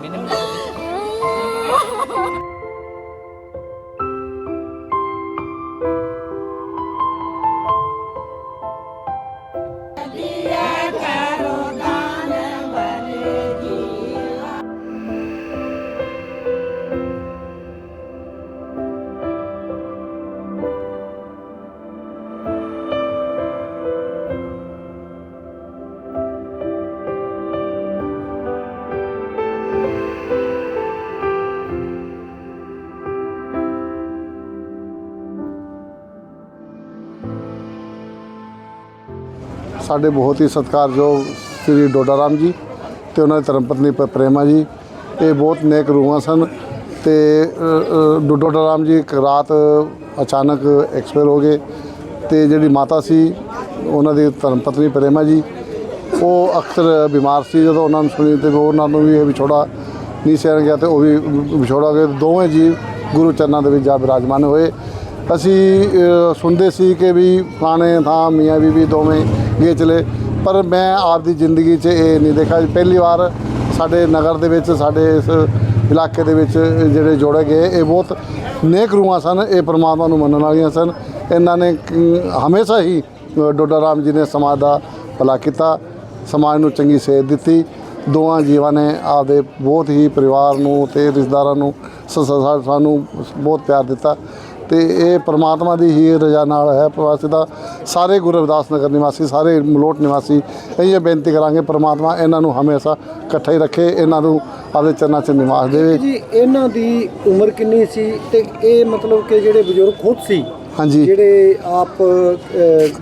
Minum ਸਾਡੇ ਬਹੁਤ ਹੀ ਸਤਿਕਾਰਯੋਗ ਸ੍ਰੀ ਡੋਡਾ ਰਾਮ ਜੀ ਤੇ ਉਹਨਾਂ ਦੀ ਧਰਮਪਤਨੀ ਪ੍ਰੇਮਾ ਜੀ। ਇਹ ਬਹੁਤ ਨੇਕ ਰੂਹਾਂ ਸਨ ਤੇ ਡੋਡਾ ਰਾਮ ਜੀ ਇੱਕ ਰਾਤ ਅਚਾਨਕ ਐਕਸਪਾਇਰ ਹੋ ਗਏ ਤੇ ਜਿਹੜੀ ਮਾਤਾ ਸੀ, ਉਹਨਾਂ ਦੀ ਧਰਮਪਤਨੀ ਪ੍ਰੇਮਾ ਜੀ, ਉਹ ਅਕਸਰ ਬਿਮਾਰ ਸੀ। ਜਦੋਂ ਉਹਨਾਂ ਨੂੰ ਸੁਣੀ ਤੇ ਉਹਨਾਂ ਨੂੰ ਵੀ ਇਹ ਵਿਛੋੜਾ ਨਹੀਂ ਸਹਿਣ ਗਿਆ ਤੇ ਉਹ ਵੀ ਵਿਛੋੜਾ ਗਏ। ਦੋਵੇਂ ਜੀ ਗੁਰੂ ਚਰਨਾਂ ਦੇ ਵਿੱਚ ਜਾ ਬਿਰਾਜਮਾਨ ਹੋਏ। ਅਸੀਂ ਸੁਣਦੇ ਸੀ ਕਿ ਵੀ ਫਲਾਣੇ ਥਾਂ ਮੀਆਂ ਬੀਬੀ ਦੋਵੇਂ ਗਏ ਚਲੇ। ਪਰ ਮੈਂ ਆਪਦੀ ਜ਼ਿੰਦਗੀ 'ਚ ਇਹ ਨਹੀਂ ਦੇਖਿਆ। ਪਹਿਲੀ ਵਾਰ ਸਾਡੇ ਨਗਰ ਦੇ ਵਿੱਚ, ਸਾਡੇ ਇਸ ਇਲਾਕੇ ਦੇ ਵਿੱਚ ਜਿਹੜੇ ਜੋੜੇ ਗਏ, ਇਹ ਬਹੁਤ ਨੇਕ ਰੂਹਾਂ ਸਨ। ਇਹ ਪਰਮਾਤਮਾ ਨੂੰ ਮੰਨਣ ਵਾਲੀਆਂ ਸਨ। ਇਹਨਾਂ ਨੇ ਹਮੇਸ਼ਾ ਹੀ ਡੋਡਾ ਰਾਮ ਜੀ ਨੇ ਸਮਾਜ ਦਾ ਭਲਾ ਕੀਤਾ। ਸਮਾਜ ਨੂੰ ਚੰਗੀ ਸੇਧ ਦਿੱਤੀ। ਦੋਵਾਂ ਜੀਵਾਂ ਨੇ ਆਪਦੇ ਬਹੁਤ ਹੀ ਪਰਿਵਾਰ ਨੂੰ ਤੇ ਰਿਸ਼ਤੇਦਾਰਾਂ ਨੂੰ ਸ- ਸਾਨੂੰ ਬਹੁਤ ਪਿਆਰ ਦਿੱਤਾ। ਤੇ ਇਹ ਪ੍ਰਮਾਤਮਾ ਦੀ ਹੀ ਰਜ਼ਾ ਨਾਲ ਹੈ ਪ੍ਰਵਾਸੀ ਦਾ। ਸਾਰੇ ਗੁਰੂ ਰਵਿਦਾਸ ਨਗਰ ਨਿਵਾਸੀ, ਸਾਰੇ ਮਲੋਟ ਨਿਵਾਸੀ, ਇਹ ਬੇਨਤੀ ਕਰਾਂਗੇ ਪ੍ਰਮਾਤਮਾ ਇਹਨਾਂ ਨੂੰ ਹਮੇਸ਼ਾ ਇਕੱਠੇ ਹੀ ਰੱਖੇ, ਇਹਨਾਂ ਨੂੰ ਆਪਦੇ ਚਰਨਾਂ 'ਚ ਨਿਵਾਸ ਦੇਵੇ। ਜੀ, ਇਹਨਾਂ ਦੀ ਉਮਰ ਕਿੰਨੀ ਸੀ ਤੇ ਇਹ ਮਤਲਬ ਕਿ ਜਿਹੜੇ ਬਜ਼ੁਰਗ ਖੁਦ ਸੀ? ਹਾਂਜੀ। ਜਿਹੜੇ ਆਪ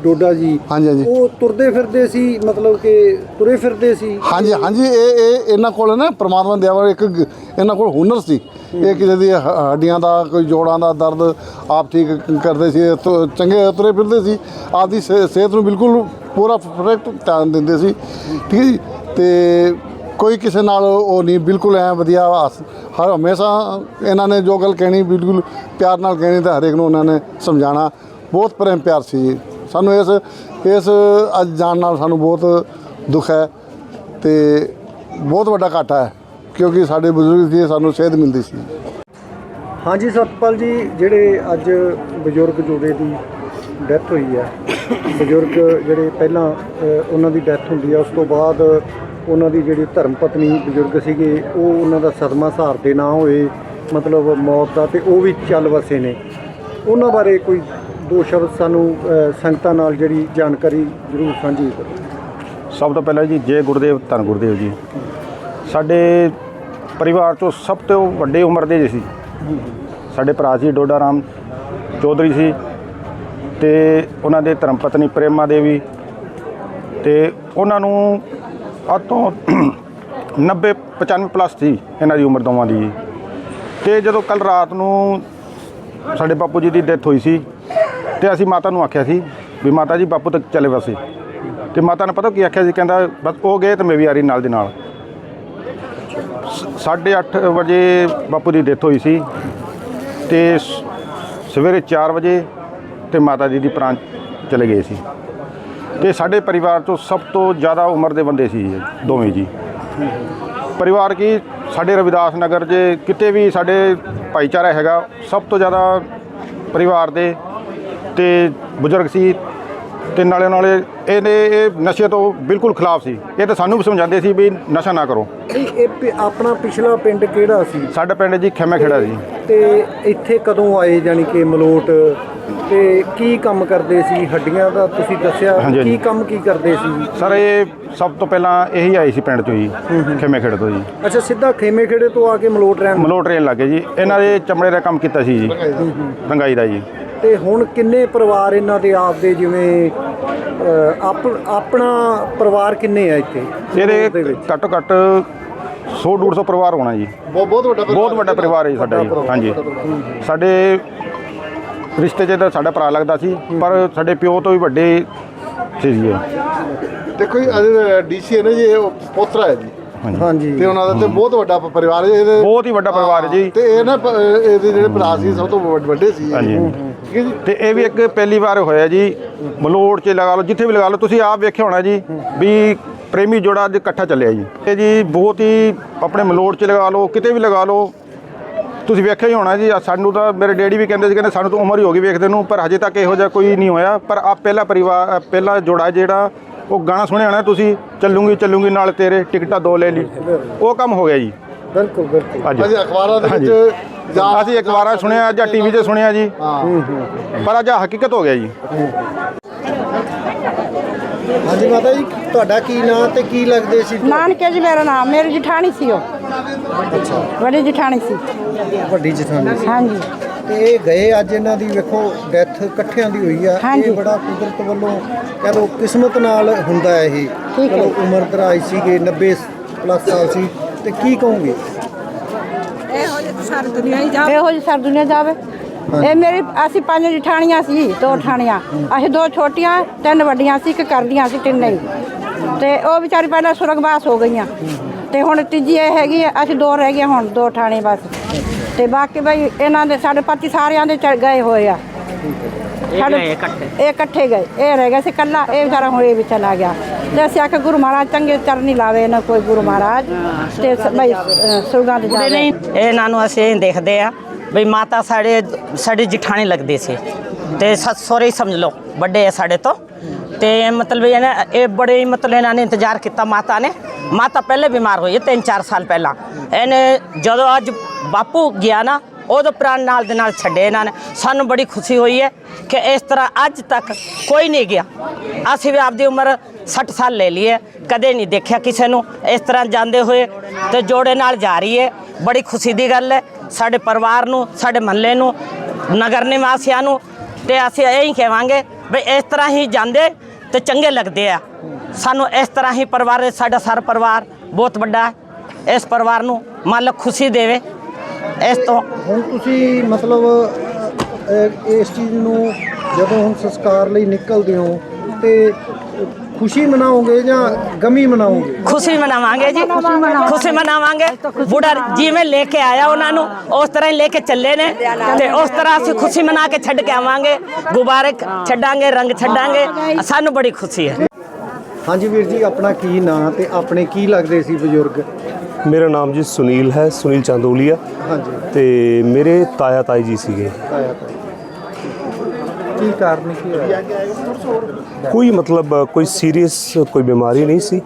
ਡੋਡਾ ਜੀ ਹਾਂਜੀ ਹਾਂਜੀ। ਉਹ ਤੁਰਦੇ ਫਿਰਦੇ ਸੀ ਮਤਲਬ ਕਿ ਤੁਰੇ ਫਿਰਦੇ ਸੀ? ਹਾਂਜੀ ਹਾਂਜੀ ਇਹ ਇਹ ਇਹਨਾਂ ਕੋਲ ਨਾ ਪ੍ਰਮਾਤਮਾ ਦੀ ਦਇਆ ਨਾਲ ਇੱਕ ਗ- ਇਹਨਾਂ ਕੋਲ ਹੁਨਰ ਸੀ। ਇਹ ਕਿਸੇ ਦੀ ਹ- ਹੱਡੀਆਂ ਦਾ ਕੋਈ ਜੋੜਾਂ ਦਾ ਦਰਦ ਆਪ ਠੀਕ ਕਰਦੇ ਸੀ ਤੁ- ਚੰਗੇ ਤੁਰੇ ਫਿਰਦੇ ਸੀ। ਆਪਦੀ ਸਿ- ਸਿਹਤ ਨੂੰ ਬਿਲਕੁਲ ਪੂਰਾ ਪਰਫੈਕਟ ਧਿਆਨ ਦਿੰਦੇ ਸੀ। ਠੀਕ ਹੈ ਜੀ? ਤੇ ਕੋਈ ਕਿਸੇ ਨਾਲ ਉਹ ਨਹੀਂ, ਬਿਲਕੁਲ ਐ ਵਧੀਆ ਹਰ ਹਮੇਸ਼ਾ ਇਹਨਾਂ ਨੇ ਜੋ ਗੱਲ ਕਹਿਣੀ, ਬਿਲਕੁਲ ਪਿਆਰ ਨਾਲ ਕਹਿਣੀ ਤੇ ਹਰੇਕ ਨੂੰ ਉਹਨਾਂ ਨੇ ਸਮਝਾਉਣਾ। ਬਹੁਤ ਪ੍ਰੇਮ ਪਿਆਰ ਸੀ ਜੀ। ਸਾਨੂੰ ਇਸ ਇਸ ਅੱਜ ਜਾਣ ਨਾਲ ਸਾਨੂੰ ਬਹੁਤ ਦੁੱਖ ਹੈ ਤੇ ਬਹੁਤ ਵੱਡਾ ਘਾਟਾ ਹੈ, ਕਿਉਂਕਿ ਸਾਡੇ ਬਜ਼ੁਰਗ ਜੀ ਸਾਨੂੰ ਸੇਧ ਮਿਲਦੀ ਸੀ। ਹਾਂਜੀ ਸਤਪਾਲ ਜੀ, ਜਿਹੜੇ ਅੱਜ ਬਜ਼ੁਰਗ ਜੋੜੇ ਦੀ ਡੈਥ ਹੋਈ ਹੈ, ਬਜ਼ੁਰਗ ਜਿਹੜੇ ਪਹਿਲਾਂ ਉਹਨਾਂ ਦੀ ਡੈਥ ਹੁੰਦੀ ਹੈ, ਉਸ ਤੋਂ ਬਾਅਦ ਉਹਨਾਂ ਦੀ ਜਿਹੜੀ ਧਰਮ ਪਤਨੀ ਬਜ਼ੁਰਗ ਸੀਗੇ, ਉਹ ਉਹਨਾਂ ਦਾ ਸਦਮਾ ਸਹਾਰਦੇ ਨਾ ਹੋਏ, ਮਤਲਬ ਮੌਤ ਦਾ ਤੇ ਉਹ ਵੀ ਚੱਲ ਵਸੇ ਨੇ। ਉਹਨਾਂ ਬਾਰੇ ਕੋਈ ਦੋ ਸ਼ਬਦ ਸਾਨੂੰ ਸੰਗਤਾਂ ਨਾਲ ਜਿਹੜੀ ਜਾਣਕਾਰੀ ਜ਼ਰੂਰ ਸਾਂਝੀ ਕਰੋ। ਸਭ ਤੋਂ ਪਹਿਲਾਂ ਜੀ, ਜੈ ਗੁਰਦੇਵ, ਧੰਨ ਗੁਰਦੇਵ ਜੀ। ਸਾਡੇ ਪਰਿਵਾਰ ਚੋਂ ਸਭ ਤੋਂ ਵੱਡੇ ਉਮਰ ਦੇ ਜੀ ਸੀ। ਸਾਡੇ ਭਰਾ ਜੀ ਡੋਡਾ ਰਾਮ ਚੌਧਰੀ ਸੀ ਤੇ ਉਹਨਾਂ ਦੇ ਧਰਮ ਪਤਨੀ ਪ੍ਰੇਮਾ ਦੇਵੀ ਤੇ ਉਹਨਾਂ ਨੂੰ ਅੱਜ ਤੋਂ 90 95 ਪਲੱਸ ਸੀ ਇਹਨਾਂ ਦੀ ਉਮਰ ਦੋਵਾਂ ਦੀ। ਜੀ ਤੇ ਜਦੋਂ ਕੱਲ ਰਾਤ ਨੂੰ ਸਾਡੇ ਬਾਪੂ ਜੀ ਦੀ ਡੈਥ ਹੋਈ ਸੀ, ਤੇ ਅਸੀਂ ਮਾਤਾ ਨੂੰ ਆਖਿਆ ਸੀ ਵੀ ਮਾਤਾ ਜੀ, ਬਾਪੂ ਤੱਕ ਚਲੇ ਵਸੇ। ਤੇ ਮਾਤਾ ਨੇ ਪਤਾ ਕੀ ਆਖਿਆ ਸੀ? ਕਹਿੰਦਾ, ਬਸ ਉਹ ਗਏ ਤੇ ਮੈਂ ਵੀ ਆ ਰਹੀ ਨਾਲ ਦੇ ਨਾਲ। 8:30 ਵਜੇ ਬਾਪੂ ਦੀ ਡੈਥ ਹੋਈ ਸੀ ਤੇ ਸ- ਸਵੇਰੇ 4 ਵਜੇ ਤੇ ਮਾਤਾ ਜੀ ਦੀ ਪ੍ਰਾਣ ਚਲੇ ਗਏ ਸੀ। ਤੇ ਸਾਡੇ ਪਰਿਵਾਰ 'ਚੋਂ ਸਭ ਤੋਂ ਜ਼ਿਆਦਾ ਉਮਰ ਦੇ ਬੰਦੇ ਸੀ ਇਹ, ਦੋਵੇਂ ਜੀ। ਪਰਿਵਾਰ ਕੀ, ਸਾਡੇ ਰਵਿਦਾਸ ਨਗਰ ਜੇ ਕਿਤੇ ਵੀ ਸਾਡੇ ਭਾਈਚਾਰਾ ਹੈਗਾ, ਸਭ ਤੋਂ ਜ਼ਿਆਦਾ ਪਰਿਵਾਰ ਦੇ ਤੇ ਬਜ਼ੁਰਗ ਸੀ ਤੇ ਨਾਲੇ ਨਾਲੇ ਇਹਨੇ ਇਹ ਨਸ਼ੇ ਤੋਂ ਬਿਲਕੁਲ ਖਿਲਾਫ ਸੀ। ਇਹ ਤਾਂ ਸਾਨੂੰ ਵੀ ਸਮਝਾਉਂਦੇ ਸੀ ਵੀ ਨਸ਼ਾ ਨਾ ਕਰੋ। ਇਹ ਇਹ ਪਿ- ਆਪਣਾ ਪਿਛਲਾ ਪਿੰਡ ਕਿਹੜਾ ਸੀ? ਸਾਡਾ ਪਿੰਡ ਜੀ ਖੇਮੇ ਖੇੜਾ ਜੀ। ਤੇ ਇੱਥੇ ਕਦੋਂ ਆਏ ਜਾਨੀ ਕਿ ਮਲੋਟ? ਤੇ ਕੀ ਕੰਮ ਕਰਦੇ ਸੀ? ਹੱਡੀਆਂ ਦਾ ਤੁਸੀਂ ਦੱਸਿਆ ਹਾਂਜੀ, ਹਾਂਜੀ। ਕੀ ਕੰਮ ਕੀ ਕਰਦੇ ਸੀ? ਸਰ ਇਹ ਸਭ ਤੋਂ ਪਹਿਲਾਂ ਇਹੀ ਆਏ ਸੀ ਪਿੰਡ ਤੋਂ ਜੀ ਖੇਮੇ ਖੇੜੇ ਤੋਂ ਜੀ। ਅੱਛਾ ਸਿੱਧਾ ਖੇਮੇ ਖੇੜੇ ਤੋਂ ਆ ਕੇ ਮਲੋਟ ਰਹਿਣ ਮਲੋ ਟ੍ਰੇਨ ਲੱਗੇ ਜੀ। ਇਹਨਾਂ ਦੇ ਚਮੜੇ ਦਾ ਕੰਮ ਕੀਤਾ ਸੀ ਜੀ ਰੰਗਾਈ ਦਾ ਜੀ। ਤੇ ਹੁਣ ਕਿੰਨੇ ਪਰਿਵਾਰ ਇਹਨਾਂ ਦੇ ਆਪਦੇ ਜਿਵੇਂ ਅ, ਆਪ ਆਪਣਾ ਪਰਿਵਾਰ ਕਿੰਨੇ ਆ ਇੱਥੇ? ਦੇ ਇਹਦੇ ਘੱਟੋ ਘੱਟ 100 150 ਪਰਿਵਾਰ ਹੋਣਾ ਜੀ। ਬਹੁਤ ਬਹੁਤ ਵੱਡਾ ਬਹੁਤ ਵੱਡਾ ਪਰਿਵਾਰ ਹੈ ਜੀ ਸਾਡਾ ਜੀ। ਹਾਂਜੀ। ਸਾਡੇ ਰਿਸ਼ਤੇ 'ਚ ਤਾਂ ਸਾਡਾ ਭਰਾ ਲੱਗਦਾ ਸੀ ਪਰ ਸਾਡੇ ਪਿਓ ਤੋਂ ਵੀ ਵੱਡੇ ਸੀ ਜੀ। ਦੇਖੋ ਜੀ ਅਜੇ ਡੀਸੀ ਹੈ ਨਾ ਜੀ ਇਹ ਉਹ ਪੋਤਰਾ ਹੈ ਜੀ। ਹਾਂਜੀ। ਤੇ ਉਹਨਾਂ ਦਾ ਤੇ ਬਹੁਤ ਵੱਡਾ ਪ- ਪਰਿਵਾਰ ਹੈ ਇਹਦੇ ਬਹੁਤ ਹੀ ਵੱਡਾ ਪਰਿਵਾਰ ਹੈ ਜੀ। ਤੇ ਇਹ ਨਾ ਪ- ਇਹਦੇ ਜਿਹੜੇ ਭਰਾ ਸੀ ਸਭ ਤੋਂ ਵੱਡ- ਵੱਡੇ ਸੀ। ਹਾਂਜੀ। ਠੀਕ ਹੈ ਜੀ। ਤੇ ਇਹ ਵੀ ਇੱਕ ਪਹਿਲੀ ਵਾਰ ਹੋਇਆ ਜੀ। ਮਲੋੜ 'ਚ ਲਗਾ ਲਓ ਜਿੱਥੇ ਵੀ ਲਗਾ ਲਓ ਤੁਸੀਂ ਆਪ ਵੇਖਿਆ ਹੋਣਾ ਜੀ ਵੀ ਪ੍ਰੇਮੀ ਜੋੜਾ ਅੱਜ ਇਕੱਠਾ ਚੱਲਿਆ ਜੀ। ਇਹ ਜੀ ਬਹੁਤ ਹੀ ਆਪਣੇ ਮਲੋੜ 'ਚ ਲਗਾ ਲਓ ਕਿਤੇ ਵੀ ਲਗਾ ਲਓ। ਤੁਸੀਂ ਵੇਖਿਆ ਹੀ ਹੋਣਾ ਜੀ ਆਹ ਸਾਨੂੰ ਤਾਂ ਮੇਰੇ ਡੈਡੀ ਵੀ ਕਹਿੰਦੇ ਸੀ ਕਹਿੰਦੇ ਸਾਨੂੰ ਤਾਂ ਉਮਰ ਹੀ ਹੋ ਗਈ ਵੇਖਦੇ ਨੂੰ ਪਰ ਹਜੇ ਤੱਕ ਇਹੋ ਜਿਹਾ ਕੋਈ ਨਹੀਂ ਹੋਇਆ। ਪਰ ਆ ਪਹਿਲਾ ਪਰਿਵਾਰ ਅ, ਪਹਿਲਾ ਜੋੜਾ ਜਿਹੜਾ ਉਹ ਗਾਣਾ ਸੁਣਿਆ ਹੋਣਾ ਤੁਸੀਂ ਚੱਲੂਗੀ ਚੱਲੂਗੀ ਨਾਲ ਤੇਰੇ ਟਿਕਟਾਂ ਦੋ ਲੈ ਲਈ। ਉਹ ਕੰਮ ਹੋ ਗਿਆ ਜੀ। ਬਿਲਕੁਲ ਬਿਲਕੁਲ। ਹਾਂਜੀ। ਅਸੀਂ ਅਖਬਾਰਾਂ ਦੇ। ਵਿੱਚ ਜਾਂ ਅਸੀਂ ਇੱਕ ਵਾਰਾ ਸੁਣਿਆ ਜਾਂ ਟੀਵੀ 'ਤੇ ਸੁਣਿਆ ਜੀ। ਪਰ ਅੱਜ ਆਹ ਹਕੀਕਤ ਹੋ ਗਿਆ ਜੀ। ਹਾਂਜੀ ਮਾਤਾ ਜੀ ਤੁਹਾਡਾ ਕੀ ਨਾਂ ਤੇ ਕੀ ਲੱਗਦੇ ਸੀ? ਨਾਨਕੇ ਜੀ ਮੇਰਾ ਨਾਮ ਮੇਰੀ ਜਠਾਣੀ ਸੀ ਉਹ। ਅੱਛਾ। ਬੜੀ ਜਠਾਣੀ ਸੀ। ਵੱਡੀ ਜਠਾਣੀ ਸੀ। ਹਾਂਜੀ। ਤੇ ਇਹ ਗਏ ਅੱਜ ਇਹਨਾਂ ਦੀ ਵੇਖੋ ਡੈਥ ਇਕੱਠਿਆਂ ਦੀ ਹੋਈ ਆ। ਇਹ ਬੜਾ ਕੁਦਰਤ ਵੱਲੋਂ ਕਹ ਲਓ ਕਿਸਮਤ ਨਾਲ ਹੁੰਦਾ ਹੈ। ਇਹ। ਚਲੋ ਉਮਰ ਦਰਾਜ ਸੀਗੇ 90 ਪਲੱਸ ਸਾਲ ਸੀ। ਤੇ ਕੀ ਕਹੋਗੇ? ਇਹੋ ਜਿਹੀ ਸਾਰੀ ਦੁਨੀਆ ਜਾਵੇ। ਇਹ ਮੇਰੀ ਅਸੀਂ ਪੰਜ ਜਠਾਣੀਆਂ ਸੀ ਦੋ ਠਾਣੀਆਂ ਅਸੀਂ ਦੋ ਛੋਟੀਆਂ ਤਿੰਨ ਵੱਡੀਆਂ ਸੀ ਇੱਕ ਕਰਦੀਆਂ ਸੀ ਤਿੰਨੇ ਹੀ। ਤੇ ਉਹ ਵਿਚਾਰੀ ਪਹਿਲਾਂ ਸੁਰਗਵਾਸ ਹੋ ਗਈਆਂ। ਤੇ ਹੁਣ ਤੀਜੀ ਇਹ ਹੈਗੀ ਅਸੀਂ ਦੋ ਰਹਿ ਗਏ ਹੁਣ ਦੋ ਠਾਣੇ ਬਸ। ਤੇ ਬਾਕੀ ਬਈ ਇਹਨਾਂ ਦੇ ਸਾਡੇ ਪਤੀ ਸਾਰਿਆਂ ਦੇ ਚੜ ਗਏ ਹੋਏ ਆ। ਸਾਡੇ ਇਹ ਇਕੱਠੇ ਗਏ। ਇਹ ਰਹਿ ਗਿਆ ਸੀ ਕੱਲਾ ਇਹ ਵਿਚਾਰਾ ਹੁਣ ਇਹ ਵੀ ਚਲਾ ਗਿਆ। ਤੇ ਅਸੀਂ ਆਖਿਆ ਗੁਰੂ ਮਹਾਰਾਜ ਚੰਗੇ ਚਰਨੀ ਲਾਵੇ ਨਾ ਕੋਈ ਗੁਰੂ ਮਹਾਰਾਜ। ਤੇ ਅ, ਸੁਰਗਾਂ ਦੇ ਜਾਵੇ। ਇਹਨਾਂ ਨੂੰ ਅਸੀਂ ਦੇਖਦੇ ਆ ਬਈ ਮਾਤਾ ਸਾਡੇ ਸਾਡੇ ਜਠਾਣੇ ਲੱਗਦੇ ਸੀ। ਤੇ ਸੱਸ ਸਹੁਰੇ ਹੀ ਸਮਝ ਲਓ ਵੱਡੇ ਆ ਸਾਡੇ ਤੋਂ। ਤੇ ਮਤਲਬ ਇਹਨੇ ਇਹ ਬੜੇ ਹੀ ਮਤਲਬ ਇਹਨਾਂ ਨੇ ਇੰਤਜ਼ਾਰ ਕੀਤਾ ਮਾਤਾ ਨੇ। ਮਾਤਾ ਪਹਿਲੇ ਬਿਮਾਰ ਹੋਈ ਹੈ ਤਿੰਨ ਚਾਰ ਸਾਲ ਪਹਿਲਾਂ। ਇਹਨੇ ਜਦੋਂ ਅੱਜ ਬਾਪੂ ਗਿਆ ਨਾ, ਉਦੋਂ ਪ੍ਰਾਣ ਨਾਲ ਦੇ ਨਾਲ ਛੱਡੇ ਇਹਨਾਂ ਨੇ। ਸਾਨੂੰ ਬੜੀ ਖੁਸ਼ੀ ਹੋਈ ਹੈ ਕਿ ਇਸ ਤਰ੍ਹਾਂ ਅੱਜ ਤੱਕ ਕੋਈ ਨਹੀਂ ਗਿਆ। ਅਸੀਂ ਵੀ ਆਪਦੀ ਉਮਰ 60 ਸਾਲ ਲੈ ਲਈ ਹੈ, ਕਦੇ ਨਹੀਂ ਦੇਖਿਆ ਕਿਸੇ ਨੂੰ। ਇਸ ਤਰ੍ਹਾਂ ਜਾਂਦੇ ਹੋਏ ਤੇ ਜੋੜੇ ਨਾਲ ਜਾ ਰਹੀ ਹੈ। ਬੜੀ ਖੁਸ਼ੀ ਦੀ ਗੱਲ ਹੈ, ਸਾਡੇ ਪਰਿਵਾਰ ਨੂੰ, ਸਾਡੇ ਮਹੱਲੇ ਨੂੰ, ਨਗਰ ਨਿਵਾਸੀਆਂ ਨੂੰ। ਤੇ ਅਸੀਂ ਇਹ ਹੀ ਕਹਾਂਗੇ ਵੀ ਇਸ ਤਰ੍ਹਾਂ ਹੀ ਜਾਂਦੇ ਤੇ ਚੰਗੇ ਲੱਗਦੇ ਆ। ਸਾਨੂੰ ਇਸ ਤਰ੍ਹਾਂ ਹੀ ਪਰਿਵਾਰ ਸਾਡਾ ਸਾਰਾ ਪਰਿਵਾਰ ਬਹੁਤ ਵੱਡਾ ਹੈ। ਇਸ ਪਰਿਵਾਰ ਨੂੰ ਮਾਲਕ ਖੁਸ਼ੀ ਦੇਵੇ। ਇਸ ਤੋਂ ਹੁਣ ਤੁਸੀਂ ਮਤਲਬ ਅਹ, ਇਸ ਚੀਜ਼ ਨੂੰ ਜਦੋਂ ਹੁਣ ਸੰਸਕਾਰ ਲਈ ਨਿਕਲਦੇ ਹੋ ਤੇ ਖੁਸ਼ੀ ਮਨਾਓਗੇ ਜਾਂ ਗਮੀ ਮਨਾਓਗੇ? ਖੁਸ਼ੀ ਮਨਾਵਾਂਗੇ ਜੀ। ਖੁਸ਼ੀ ਮਨਾਵਾਂਗੇ। ਬੁੜਾ ਜਿਵੇਂ ਲੈ ਕੇ ਆਇਆ ਉਹਨਾਂ ਨੂੰ ਉਸ ਤਰ੍ਹਾਂ ਹੀ ਲੈ ਕੇ ਚੱਲੇ ਨੇ। ਤੇ ਉਸ ਤਰ੍ਹਾਂ ਅਸੀਂ ਖੁਸ਼ੀ ਮਨਾ ਕੇ ਛੱਡ ਕੇ ਆਵਾਂਗੇ। ਗੁਬਾਰੇ ਛੱਡਾਂਗੇ ਰੰਗ ਛੱਡਾਂਗੇ। ਸਾਨੂੰ ਬੜੀ ਖੁਸ਼ੀ ਹੈ। ਹਾਂਜੀ ਵੀਰ ਜੀ ਆਪਣਾ ਕੀ ਨਾਂ ਤੇ ਆਪਣੇ ਕੀ ਲੱਗਦੇ ਸੀ ਬਜ਼ੁਰਗ? ਮੇਰਾ ਨਾਮ ਜੀ ਸੁਨੀਲ ਹੈ ਸੁਨੀਲ ਚੰਦੋਲੀਆ। ਹਾਂਜੀ। ਤੇ ਮੇਰੇ ਤਾਇਆ ਤਾਈ ਜੀ ਸੀਗੇ। ਆਇਆ ਤਾਂ ਕੀ ਕਾਰਨ ਕੀ ਹੋਇਆ? ਕੋਈ ਮਤਲਬ, ਕੋਈ ਸੀਰੀਅਸ ਕੋਈ ਬਿਮਾਰੀ ਨਹੀਂ ਸੀ।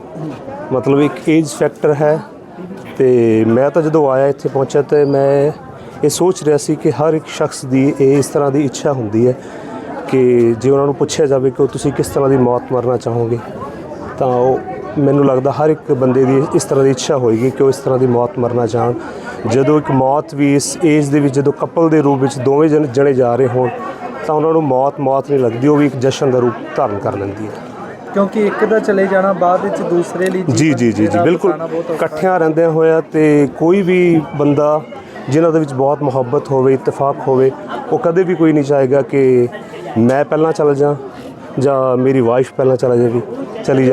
ਮਤਲਬ ਇੱਕ ਏਜ ਫੈਕਟਰ ਹੈ ਤੇ ਮੈਂ ਤਾਂ ਜਦੋਂ ਆਇਆ ਇੱਥੇ ਪਹੁੰਚਿਆ ਤੇ ਮੈਂ ਇਹ ਸੋਚ ਰਿਹਾ ਸੀ ਕਿ ਹਰ ਇੱਕ ਸ਼ਖਸ ਦੀ ਇਹ ਇਸ ਤਰ੍ਹਾਂ ਦੀ ਇੱਛਾ ਹੁੰਦੀ ਹੈ ਕਿ ਜੇ ਉਹਨਾਂ ਨੂੰ ਪੁੱਛਿਆ ਜਾਵੇ ਕਿ ਤੁਸੀਂ ਕਿਸ ਤਰ੍ਹਾਂ ਦੀ ਮੌਤ ਮਰਨਾ ਚਾਹੋਗੇ, ਤਾਂ ਉਹ ਮੈਨੂੰ ਲੱਗਦਾ ਹਰ ਇੱਕ ਬੰਦੇ ਦੀ ਇਸ ਤਰ੍ਹਾਂ ਦੀ ਇੱਛਾ ਹੋਏਗੀ ਕਿ ਉਹ ਇਸ ਤਰ੍ਹਾਂ ਦੀ ਮੌਤ ਮਰਨਾ ਚਾਹਣ ਜਦੋਂ ਇੱਕ ਮੌਤ ਵੀ ਇਸ ਏਜ ਦੇ ਵਿੱਚ, ਜਦੋਂ ਕਪਲ ਦੇ ਰੂਪ ਵਿੱਚ ਦੋਵੇਂ ਜਣ ਜਣੇ ਜਾ ਰਹੇ ਹੋਣ ਤਾਂ ਉਹਨਾਂ ਨੂੰ ਮੌਤ ਮੌਤ ਨਹੀਂ ਲੱਗਦੀ ਉਹ ਵੀ ਇੱਕ ਜਸ਼ਨ ਦਾ ਰੂਪ ਧਾਰਨ ਕਰ ਲੈਂਦੀ ਹੈ ਕਿਉਂਕਿ ਇੱਕ ਦਾ ਚਲੇ ਜਾਣਾ ਬਾਅਦ ਵਿੱਚ ਦੂਸਰੇ ਲਈ ਜੀ ਜੀ ਜੀ ਜੀ ਬਿਲਕੁਲ। ਇਕੱਠਿਆਂ ਰਹਿੰਦਿਆਂ ਹੋਇਆ ਤੇ ਕੋਈ ਵੀ ਬੰਦਾ ਜਿਨ੍ਹਾਂ ਦੇ ਵਿੱਚ ਬਹੁਤ ਮੁਹੱਬਤ ਹੋਵੇ ਇਤਫਾਕ ਹੋਵੇ ਉਹ ਕਦੇ ਵੀ ਕੋਈ ਨਹੀਂ ਚਾਹੇਗਾ ਕਿ ਮੈਂ ਪਹਿਲਾਂ ਚਲਾ ਜਾ ਜਾਂ ਮੇਰੀ ਵਾਈਫ ਪਹਿਲਾਂ ਚਲਾ ਜਾਵੇ ਚਲੀ